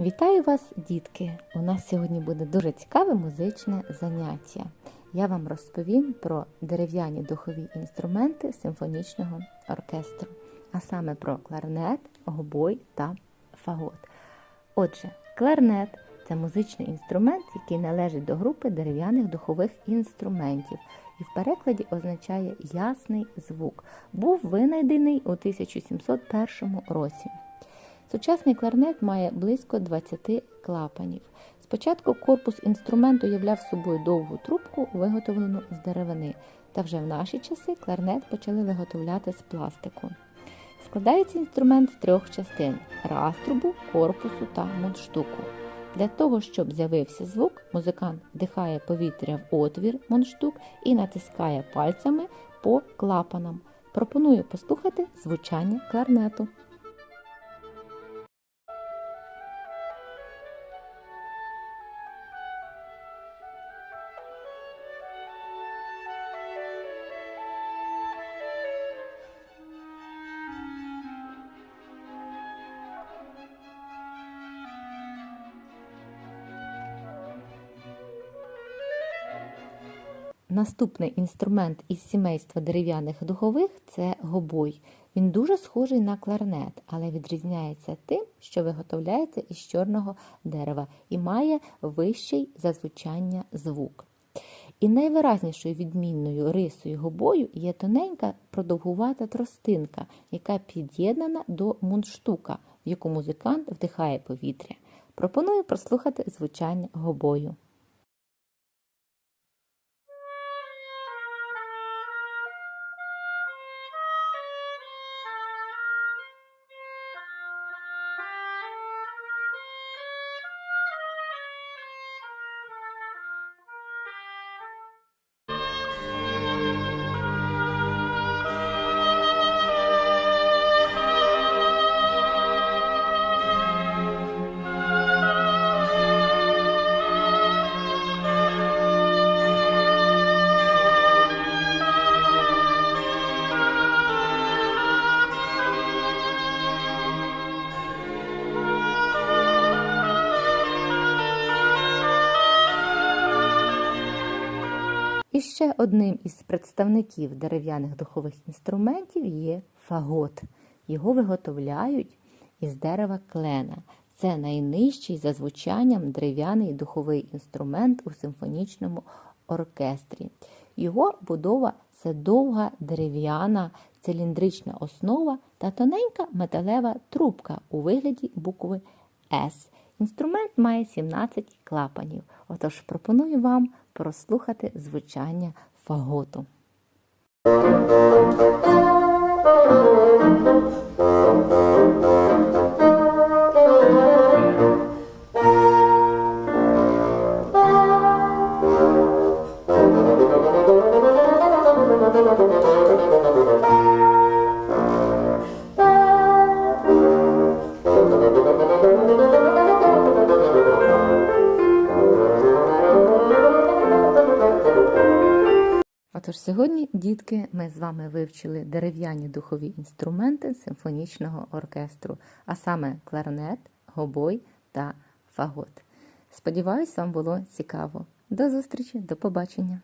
Вітаю вас, дітки! У нас сьогодні буде дуже цікаве музичне заняття. Я вам розповім про дерев'яні духові інструменти симфонічного оркестру, а саме про кларнет, гобой та фагот. Отже, кларнет це музичний інструмент, який належить до групи дерев'яних духових інструментів і в перекладі означає ясний звук. Був винайдений у 1701 році. Сучасний кларнет має близько 20 клапанів. Спочатку корпус інструменту являв собою довгу трубку, виготовлену з деревини, та вже в наші часи кларнет почали виготовляти з пластику. Складається інструмент з трьох частин раструбу, корпусу та мундштуку. Для того, щоб з'явився звук, музикант вдихає повітря в отвір мундштук і натискає пальцями по клапанам. Пропоную послухати звучання кларнету. Наступний інструмент із сімейства дерев'яних духових це гобой. Він дуже схожий на кларнет, але відрізняється тим, що виготовляється із чорного дерева і має вищий за звучання звук. І найвиразнішою відмінною рисою гобою є тоненька продовгувата тростинка, яка під'єднана до мундштука, в яку музикант вдихає повітря. Пропоную прослухати звучання гобою. Ще одним із представників дерев'яних духових інструментів є фагот. Його виготовляють із дерева клена. Це найнижчий за звучанням дерев'яний духовий інструмент у симфонічному оркестрі. Його будова це довга дерев'яна циліндрична основа та тоненька металева трубка у вигляді букви С. Інструмент має 17 клапанів. Отож, пропоную вам прослухати звучання фаготу. Отож, сьогодні, дітки, ми з вами вивчили дерев'яні духові інструменти симфонічного оркестру, а саме кларнет, гобой та фагот. Сподіваюсь, вам було цікаво. До зустрічі, до побачення!